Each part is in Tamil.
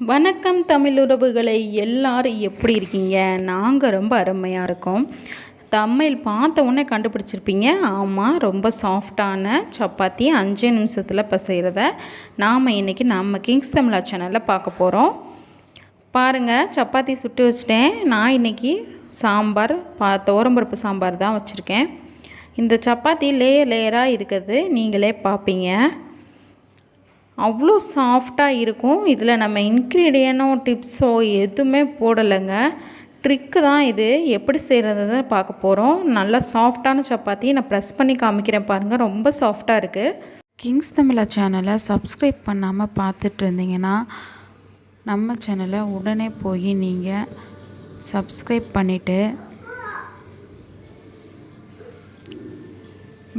வணக்கம் தமிழ் உறவுகளை எல்லாரும் எப்படி இருக்கீங்க? நாங்கள் ரொம்ப அருமையாக இருக்கோம். தமிழ் பார்த்த உடனே கண்டுபிடிச்சிருப்பீங்க. ஆமாம் ரொம்ப சாஃப்டான சப்பாத்தி அஞ்சு நிமிஷத்தில் செய்கிறத நாம் இன்றைக்கி நம்ம கிங்ஸ் தமிழா சேனலில் பார்க்க போகிறோம் பாருங்கள் சப்பாத்தி சுட்டு வச்சிட்டேன். நான் இன்றைக்கி சாம்பார் பா தோரம்பருப்பு சாம்பார் தான் வச்சுருக்கேன். இந்த சப்பாத்தி லேயர் லேயராக இருக்குது. நீங்களே பார்ப்பீங்க. அவ்வளோ சாஃப்டாக இருக்கும். இதில் நம்ம இன்க்ரீடியனோ டிப்ஸோ எதுவுமே போடலைங்க. ட்ரிக்கு தான் இது. எப்படி செய்கிறத பார்க்க போகிறோம் நல்லா சாஃப்டான சப்பாத்தி நான் ப்ரெஸ் பண்ணி காமிக்கிறேன் பாருங்கள் ரொம்ப சாஃப்டாக இருக்குது கிங்ஸ் தமிழா சேனலை சப்ஸ்கிரைப் பண்ணாமல் பார்த்துட்டு இருந்தீங்கன்னா நம்ம சேனலை உடனே போய் நீங்கள் சப்ஸ்கிரைப் பண்ணிவிட்டு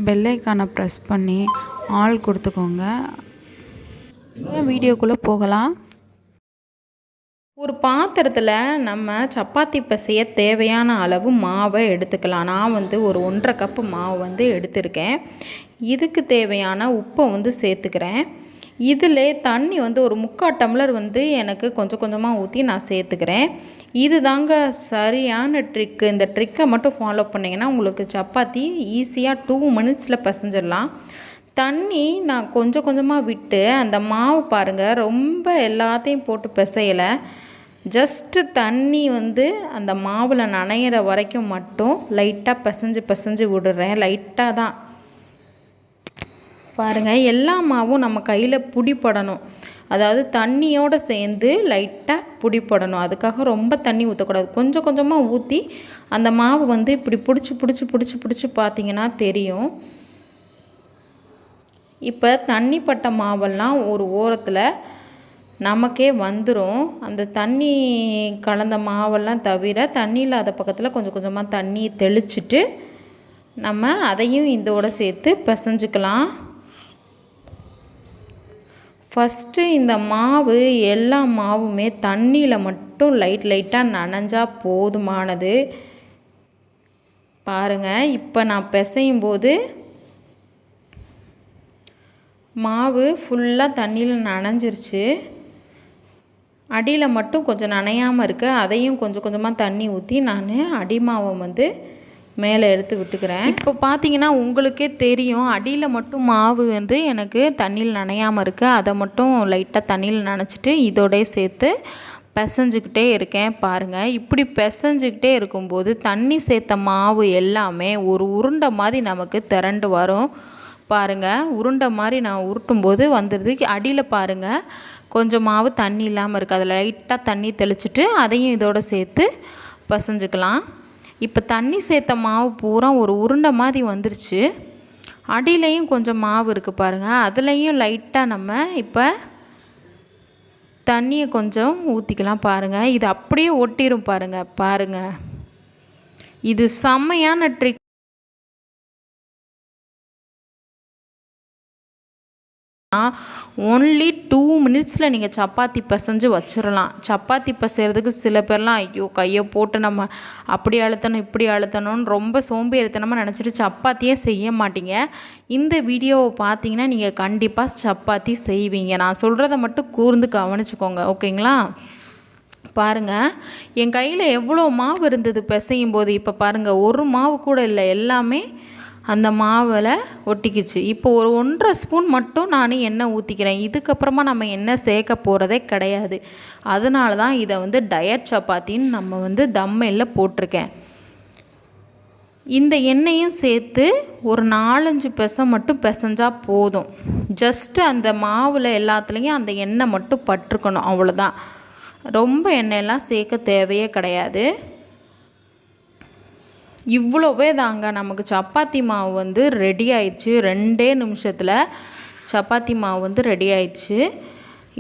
பெல்லைக்கானை ப்ரெஸ் பண்ணி ஆள் கொடுத்துக்கோங்க. வீடியோக்குள்ளே போகலாம்? ஒரு பாத்திரத்தில் நம்ம சப்பாத்தி பசைய தேவையான அளவு மாவை எடுத்துக்கலாம். நான் வந்து ஒரு ஒன்றரை கப்பு மாவு வந்து எடுத்திருக்கேன். இதுக்கு தேவையான உப்பை வந்து சேர்த்துக்கிறேன். இதில் தண்ணி வந்து ஒரு முக்கால் டம்ளர் வந்து எனக்கு கொஞ்சம் கொஞ்சமாக ஊற்றி நான் சேர்த்துக்கிறேன். இது தாங்க சரியான ட்ரிக்கு இந்த ட்ரிக்கை மட்டும் ஃபாலோ பண்ணிங்கன்னா உங்களுக்கு சப்பாத்தி ஈஸியாக டூ மினிட்ஸில் பசஞ்சிடலாம். தண்ணி நான் கொஞ்சம் கொஞ்சமாக விட்டு அந்த மாவு பாருங்கள் ரொம்ப எல்லாத்தையும் போட்டு பிசையலை. ஜஸ்ட்டு தண்ணி வந்து அந்த மாவில் நனையிற வரைக்கும் மட்டும் லைட்டாக பிசைஞ்சு பிசைஞ்சு விடுறேன். லைட்டாக தான். பாருங்கள் எல்லா மாவும் நம்ம கையில் பிடிப்படணும் அதாவது தண்ணியோடு சேர்ந்து லைட்டாக பிடிப்படணும் அதுக்காக ரொம்ப தண்ணி ஊற்றக்கூடாது கொஞ்சம் கொஞ்சமாக ஊற்றி அந்த மாவு வந்து இப்படி பிடிச்சி பிடிச்சி பிடிச்சி பிடிச்சி பார்த்தீங்கன்னா தெரியும். இப்போ தண்ணி பட்ட மாவெல்லாம் ஒரு ஓரத்தில் நமக்கே வந்துடும் அந்த தண்ணி கலந்த மாவெல்லாம் தவிர தண்ணி இல்லாத பக்கத்தில் கொஞ்சம் கொஞ்சமாக தண்ணி தெளிச்சிட்டு நம்ம அதையும் இதோட சேர்த்து பிசைஞ்சுக்கலாம். ஃபஸ்ட்டு இந்த மாவு எல்லா மாவுமே தண்ணியில் மட்டும் லைட் லைட்டாக நனைஞ்சால் போதுமானது. பாருங்கள் இப்போ நான் பிசையும் போது மாவு ஃபுல்லாக தண்ணியில் நனைஞ்சிருச்சு. அடியில் மட்டும் கொஞ்சம் நனையாமல் இருக்குது அதையும் கொஞ்சம் கொஞ்சமாக தண்ணி ஊற்றி நான் அடி மாவை வந்து மேலே எடுத்து விட்டுக்கிறேன். இப்போ பார்த்தீங்கன்னா உங்களுக்கே தெரியும். அடியில் மட்டும் மாவு வந்து எனக்கு தண்ணியில் நனையாமல் இருக்குது அதை மட்டும் லைட்டாக தண்ணியில் நனைச்சிட்டு இதோடய சேர்த்து பிசைஞ்சுக்கிட்டே இருக்கேன் பாருங்கள் இப்படி பிசைஞ்சுக்கிட்டே இருக்கும்போது தண்ணி சேர்த்த மாவு எல்லாமே ஒரு உருண்டை மாதிரி நமக்கு திரண்டு வரும். பாருங்கள் உருண்டை மாதிரி நான் உருட்டும் போது வந்துடுது அடியில் பாருங்கள் கொஞ்சம் மாவு தண்ணி இல்லாமல் இருக்குது அதில் லைட்டாக தண்ணி தெளிச்சிட்டு அதையும் இதோடு சேர்த்து பசைஞ்சுக்கலாம். இப்போ தண்ணி சேர்த்த மாவு பூரா ஒரு உருண்டை மாதிரி வந்துருச்சு. அடியிலையும் கொஞ்சம் மாவு இருக்குது பாருங்கள் அதுலேயும் லைட்டாக நம்ம இப்போ தண்ணியை கொஞ்சம் ஊற்றிக்கலாம் பாருங்கள் இது அப்படியே ஒட்டிடும் பாருங்கள் பாருங்கள் இது செம்மையான ட்ரிக் ஒன்லி டூ மினிட்ஸில் நீங்கள் சப்பாத்தி பிசைஞ்சு வச்சிடலாம் சப்பாத்தி பிசைகிறதுக்கு சில பேர்லாம் ஐயோ கையை போட்டு நம்ம அப்படி அழுத்தணும் இப்படி அழுத்தணும்னு ரொம்ப சோம்பேறித்தனமாக நினச்சிட்டு சப்பாத்தியே செய்ய மாட்டீங்க. இந்த வீடியோவை பார்த்தீங்கன்னா நீங்கள் கண்டிப்பாக சப்பாத்தி செய்வீங்க. நான் சொல்கிறத மட்டும் கூர்ந்து கவனிச்சுக்கோங்க ஓகேங்களா? பாருங்கள் என் கையில் எவ்வளோ மாவு இருந்தது பிசையும் போது இப்போ பாருங்கள் ஒரு மாவு கூட இல்லை. எல்லாமே அந்த மாவில் ஒட்டிக்கிச்சு. இப்போ ஒரு ஒன்றரை ஸ்பூன் மட்டும் நான் எண்ணெய் ஊற்றிக்கிறேன் இதுக்கப்புறமா நம்ம எண்ணெய் சேர்க்க போகிறதே கிடையாது. அதனால தான் இதை வந்து டயட் சப்பாத்தின்னு நம்ம வந்து தம்மையில் போட்டிருக்கேன். இந்த எண்ணெயும் சேர்த்து ஒரு நாலஞ்சு பெசை மட்டும் பிசைஞ்சால் போதும். ஜஸ்ட்டு அந்த மாவில் எல்லாத்துலேயும் அந்த எண்ணெய் மட்டும் பட்டிருக்கணும். அவ்வளோதான் ரொம்ப எண்ணெயெல்லாம் சேர்க்க தேவையே கிடையாது. இவ்வளோவே தாங்க நமக்கு சப்பாத்தி மாவு வந்து ரெடி ஆயிடுச்சு. ரெண்டே நிமிஷத்தில் சப்பாத்தி மாவு வந்து ரெடி ஆயிடுச்சு.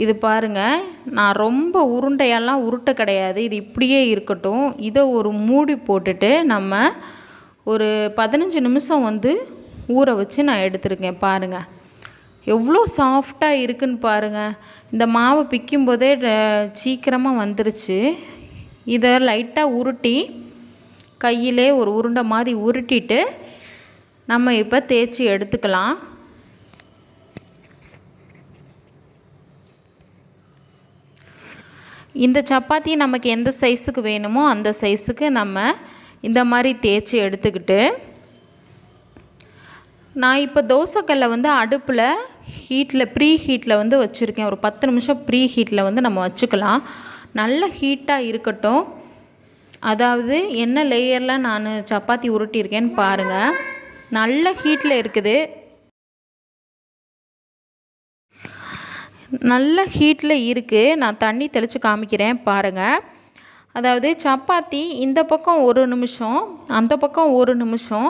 இது பாருங்கள் நான் ரொம்ப உருண்டையெல்லாம் உருட்டை கிடையாது. இது இப்படியே இருக்கட்டும். இதை ஒரு மூடி போட்டுட்டு நம்ம ஒரு பதினஞ்சு நிமிஷம் வந்து ஊற வச்சு நான் எடுத்துருக்கேன். பாருங்கள் எவ்வளோ சாஃப்டாக இருக்குன்னு பாருங்கள் இந்த மாவு பிக்கும் போதே சீக்கிரமாக வந்துருச்சு. இதை லைட்டாக உருட்டி கையிலே ஒரு உருண்டை மாதிரி உருட்டிட்டு நம்ம இப்போ தேய்ச்சி எடுத்துக்கலாம். இந்த சப்பாத்தி நமக்கு எந்த சைஸுக்கு வேணுமோ அந்த சைஸுக்கு நம்ம இந்த மாதிரி தேய்ச்சி எடுத்துக்கிட்டு நான் இப்போ தோசைக்கல்லை வந்து அடுப்பில் ஹீட்டில் ப்ரீ ஹீட்டில் வந்து வச்சுருக்கேன். ஒரு பத்து நிமிஷம் ப்ரீ ஹீட்டில் வந்து நம்ம வச்சுக்கலாம். நல்ல ஹீட்டாக இருக்கட்டும். அதாவது என்ன லேயரில் நான் சப்பாத்தி உருட்டியிருக்கேன்னு பாருங்கள் நல்ல ஹீட்டில் இருக்குது. நல்ல ஹீட்டில் இருக்குது நான் தண்ணி தெளித்து காமிக்கிறேன் பாருங்கள் அதாவது சப்பாத்தி இந்த பக்கம் ஒரு நிமிஷம் அந்த பக்கம் ஒரு நிமிஷம்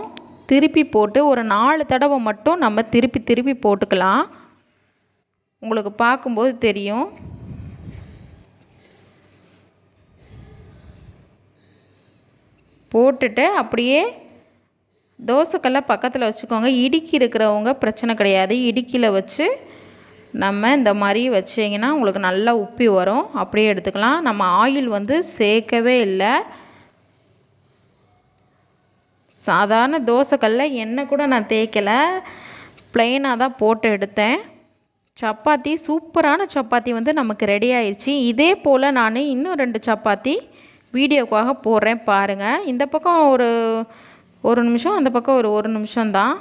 திருப்பி போட்டு ஒரு நாலு தடவை மட்டும் நம்ம திருப்பி திருப்பி போட்டுக்கலாம். உங்களுக்கு பார்க்கும்போது தெரியும். போட்டுட்டு அப்படியே தோசைக்கல்லை பக்கத்தில் வச்சுக்கோங்க. இடுக்கி இருக்கிறவங்க பிரச்சனை கிடையாது. இடுக்கியில் வச்சு நம்ம இந்த மாதிரி வச்சிங்கன்னா உங்களுக்கு நல்லா உப்பி வரும். அப்படியே எடுத்துக்கலாம். நம்ம ஆயில் வந்து சேர்க்கவே இல்லை. சாதாரண தோசைக்கல்ல எண்ணெய் கூட நான் தேய்க்கலை. ப்ளைனாக தான் போட்டு எடுத்தேன். சப்பாத்தி சூப்பரான சப்பாத்தி வந்து நமக்கு ரெடி ஆயிடுச்சு இதே போல் நான் இன்னும் ரெண்டு சப்பாத்தி வீடியோக்காக போடுறேன் பாருங்கள் இந்த பக்கம் ஒரு ஒரு நிமிஷம் அந்த பக்கம் ஒரு ஒரு நிமிஷம்தான்.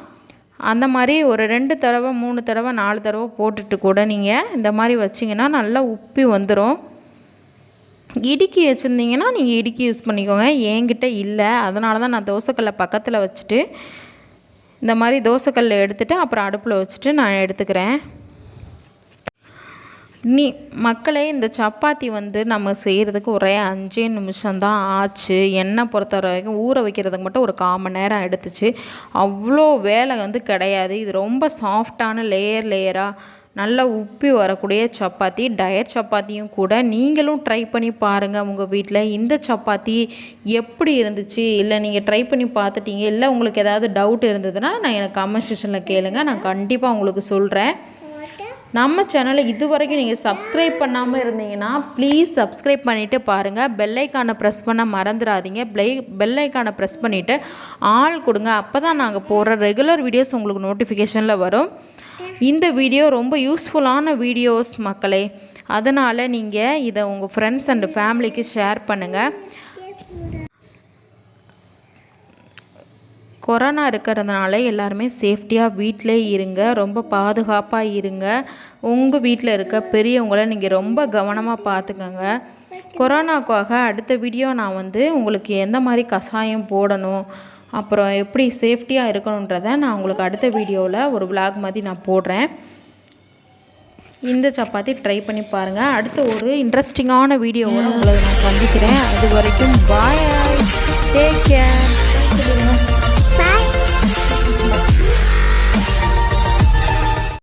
அந்த மாதிரி ஒரு ரெண்டு தடவை மூணு தடவை நாலு தடவை போட்டுட்டு கூட நீங்கள் இந்த மாதிரி வச்சிங்கன்னா நல்லா உப்பி வந்துடும் இடுக்கி வச்சுருந்தீங்கன்னா நீங்கள் இடுக்கி யூஸ் பண்ணிக்கோங்க. என்கிட்ட இல்லை. அதனால தான் நான் தோசைக்கல்லை பக்கத்தில் வச்சுட்டு இந்த மாதிரி தோசைக்கல்லை எடுத்துகிட்டு அப்புறம் அடுப்பில் வச்சுட்டு நான் எடுத்துக்கிறேன். நீ மக்களே இந்த சப்பாத்தி வந்து நம்ம செய்கிறதுக்கு ஒரே அஞ்சே நிமிஷம்தான் ஆச்சு. எண்ணெய் பொறுத்த வரைக்கும் ஊற வைக்கிறதுக்கு மட்டும் ஒரு கால் மணி நேரம் எடுத்துச்சு. அவ்வளோ வேலை வந்து கிடையாது. இது ரொம்ப சாஃப்டான லேயர் லேயராக நல்லா உப்பி வரக்கூடிய சப்பாத்தி. டயட் சப்பாத்தியும் கூட நீங்களும் ட்ரை பண்ணி பாருங்கள் உங்கள் வீட்டில் இந்த சப்பாத்தி எப்படி இருந்துச்சு? இல்லை நீங்கள் ட்ரை பண்ணி பார்த்துட்டீங்க? இல்லை உங்களுக்கு ஏதாவது டவுட் இருந்ததுன்னா நான் எனக்கு கமெண்ட் செக்ஷனில் கேளுங்கள் நான் கண்டிப்பாக உங்களுக்கு சொல்கிறேன் நம்ம சேனலை இது வரைக்கும் நீங்கள் சப்ஸ்கிரைப் பண்ணாமல் இருந்தீங்கன்னா ப்ளீஸ் சப்ஸ்கிரைப் பண்ணிவிட்டு பாருங்கள் பெல்லைக்கானை ப்ரெஸ் பண்ண மறந்துடாதீங்க. பெல் பெல்லைக்கானை ப்ரெஸ் பண்ணிவிட்டு ஆள் கொடுங்க. அப்போ தான் நாங்கள் போடுற ரெகுலர் வீடியோஸ் உங்களுக்கு நோட்டிஃபிகேஷனில் வரும். இந்த வீடியோ ரொம்ப யூஸ்ஃபுல்லான வீடியோஸ் மக்களே. அதனால் நீங்கள் இதை உங்கள் ஃப்ரெண்ட்ஸ் அண்ட் ஃபேமிலிக்கு ஷேர் பண்ணுங்கள் கொரோனா இருக்கிறதுனால எல்லாருமே சேஃப்டியாக வீட்டிலே இருங்க. ரொம்ப பாதுகாப்பாக இருங்க. உங்கள் வீட்டில் இருக்க பெரியவங்களை நீங்கள் ரொம்ப கவனமாக பார்த்துக்கோங்க கொரோனாக்காக அடுத்த வீடியோ நான் வந்து உங்களுக்கு எந்த மாதிரி கஷாயம் போடணும் அப்புறம் எப்படி சேஃப்டியாக இருக்கணுன்றதை நான் உங்களுக்கு அடுத்த வீடியோவில் ஒரு விளாக் மாதிரி நான் போடுறேன். இந்த சப்பாத்தி ட்ரை பண்ணி பாருங்கள் அடுத்த ஒரு இன்ட்ரெஸ்டிங்கான வீடியோவோட உங்களை நான் சந்திக்கிறேன். அது வரைக்கும் பாய் டேக் கேர்